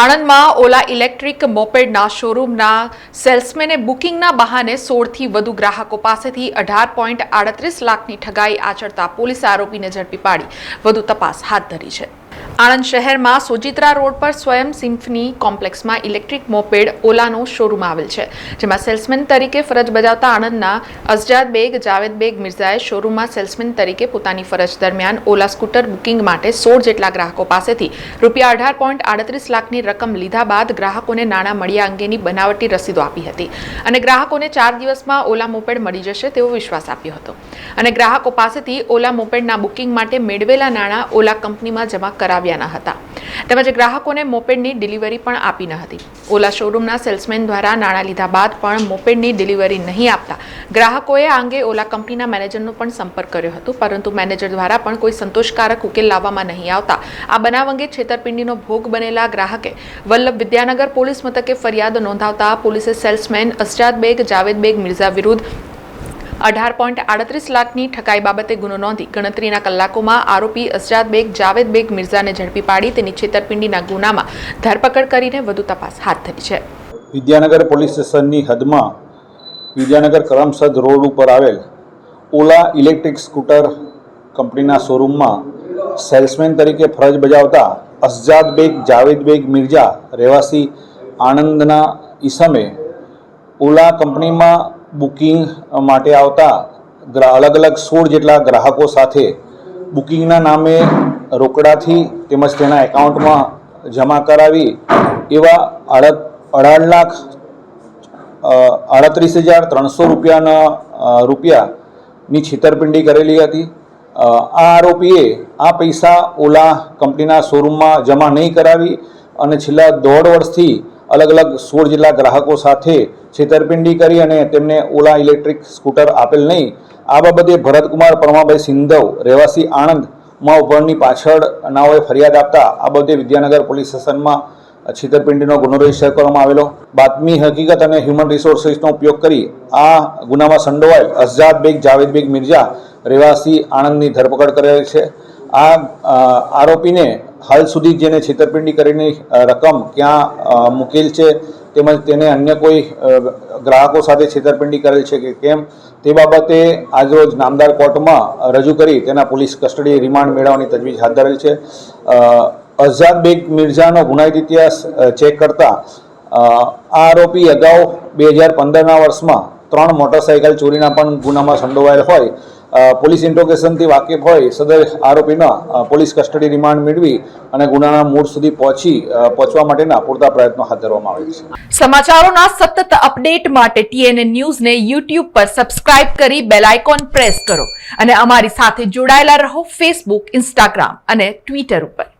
આણંદમાં ઓલા ઇલેક્ટ્રિક મોપેડના શોરૂમના સેલ્સમેને બુકિંગના બહાને સોળથી વધુ ગ્રાહકો પાસેથી અઢાર પોઈન્ટ આડત્રીસ લાખની ઠગાઈ આચરતા પોલીસે આરોપીને ઝડપી પાડી. વધુ તપાસ હાથ ધરી છે. આણંદ શહેરમાં સોજિત્રા રોડ પર સ્વયં સિમ્ફની કોમ્પ્લેક્સમાં ઇલેક્ટ્રિક મોપેડ ઓલાનો શોરૂમ આવેલ છે, જેમાં સેલ્સમેન તરીકે ફરજ બજાવતા આણંદના અસજાદ બેગ જાવેદ બેગ મિર્ઝાએ શોરૂમમાં સેલ્સમેન તરીકે પોતાની ફરજ દરમિયાન ઓલા સ્કૂટર બુકિંગ માટે સોળ જેટલા ગ્રાહકો પાસેથી રૂપિયા અઢાર પોઈન્ટ આડત્રીસ લાખની રકમ લીધા બાદ ગ્રાહકોને નાણાં મળ્યા અંગેની બનાવટી રસીદો આપી હતી અને ગ્રાહકોને ચાર દિવસમાં ઓલા મોપેડ મળી જશે તેવો વિશ્વાસ આપ્યો હતો. અને ગ્રાહકો પાસેથી ઓલા મોપેડના બુકિંગ માટે મેળવેલા નાણાં ઓલા કંપનીમાં જમા કરાવ્યા ન હતા. તેમજ ગ્રાહકોને મોપેડની ડિલિવરી પણ આપી ન હતી. ઓલા શોરૂમના સેલ્સમેન દ્વારા નાણાં લીધા બાદ પણ મોપેડની ડિલિવરી નહીં આપતા ગ્રાહકોએ આ અંગે ઓલા કંપનીના મેનેજરનો પણ સંપર્ક કર્યો હતો. પરંતુ મેનેજર દ્વારા પણ કોઈ સંતોષકારક ઉકેલ લાવવામાં નહીં આવતા. આ બનાવ અંગે છેતરપિંડીનો ભોગ બનેલા ગ્રાહકે વલ્લભ વિદ્યાનગર પોલીસ મથકે ફરિયાદ નોંધાવતા પોલીસે સેલ્સમેન અસજાદ બેગ, જાવેદ બેગ, મિર્ઝા વિરુદ્ધ અઢાર પોઈન્ટ આડત્રીસ લાખની ઠકાઈ બાબતે ગુનો નોંધી ગણતરીના કલાકોમાં આરોપી અસરાદ બેગ, જાવેદ બેગ, મિર્ઝાને ઝડપી પાડી તેની છેતરપિંડીના ગુનામાં ધરપકડ કરીને વધુ તપાસ હાથ ધરી છે. વિદ્યાનગર પોલીસ સ્ટેશનની હદમાં વિદ્યાનગર કરમસદ રોડ ઉપર આવેલ ઓલા ઇલેક્ટ્રિક સ્કૂટર કંપનીના શોરૂમમાં સેલ્સમેન તરીકે ફરજ બજાવતા અસજાદ બેગ, જાવેદ બેગ મિર્જા રહેવાસી આણંદના ઈસમે ઓલા કંપનીમાં બુકિંગ માટે આવતા અલગ અલગ સોળ જેટલા ગ્રાહકો સાથે બુકિંગના નામે રોકડાથી તેમજ તેના એકાઉન્ટમાં જમા કરાવી એવા અડત અઢાર લાખ અડત્રીસ હજાર ત્રણસો રૂપિયાના રૂપિયાની છેતરપિંડી કરેલી હતી. આ આરોપીએ આ પૈસા ઓલા કંપનીના શોરૂમમાં જમા નહીં કરાવી અને છેલ્લા દોઢ વર્ષથી અલગ અલગ સોળ જેટલા ગ્રાહકો સાથે છેતરપિંડી કરી અને તેમને ઓલા ઇલેક્ટ્રિક સ્કૂટર આપેલ નહીં. આ બાબતે ભરતકુમાર, પરમાભાઈ સિંધવ, રહેવાસી આણંદમાં ઉપરની પાછળ નાઓએ ફરિયાદ આપતા આ બાબતે વિદ્યાનગર પોલીસ સ્ટેશનમાં છેતરપિંડીનો ગુનો રજિસ્ટર કરવામાં આવેલો. બાતમી હકીકત અને હ્યુમન રિસોર્સિસનો ઉપયોગ કરી આ ગુનામાં સંડોવાયેલ અઝાદ બેગ, જાવેદ બેગ મિર્જા રહેવાસી આણંદની ધરપકડ કરેલ છે. આ આરોપીને હાલ સુધી જેને છેતરપિંડી કરીને રકમ ક્યાં મૂકેલ છે તેમજ તેને અન્ય કોઈ ગ્રાહકો સાથે છેતરપિંડી કરેલ છે કે કેમ, તે બાબતે આજરોજ નામદાર કોર્ટમાં રજૂ કરી તેના પોલીસ કસ્ટડી રિમાન્ડ મેળવવાની તજવીજ હાથ ધરેલ છે. અઝાદ બેગ મિર્ઝાનો ગુનાહિત ઇતિહાસ ચેક કરતા આ આરોપી અગાઉ બે હજાર પંદરના વર્ષમાં ત્રણ મોટરસાઇકલ ચોરીના પણ ગુનામાં સંડોવાયેલ હોય પોલીસ ઇન્ટ્રોગેશનથી વાકેફ હોય સદર આરોપીના પોલીસ કસ્ટડી રિમાન્ડ મેળવી અને ગુનાના મૂળ સુધી પહોંચી પહોંચવા માટેના પૂરતા પ્રયત્નો હાથ ધરવામાં આવે છે. સમાચારોના સતત અપડેટ માટે ટીએનએ ન્યૂઝને યુટ્યુબ પર સબસ્ક્રાઇબ કરી બેલ આઇકોન પ્રેસ કરો અને અમારી સાથે જોડાયેલા રહો ફેસબુક, ઇન્સ્ટાગ્રામ અને ટ્વિટર ઉપર.